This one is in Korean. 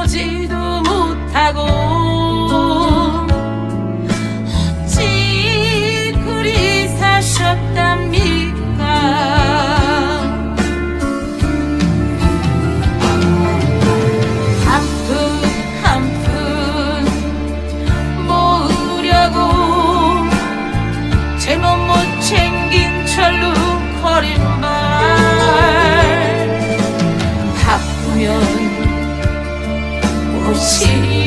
보지도 못하고 어찌 그리 사셨답니까? 한 푼 한 푼 모으려고 제멋 못 챙긴 철룩거린 발 sim.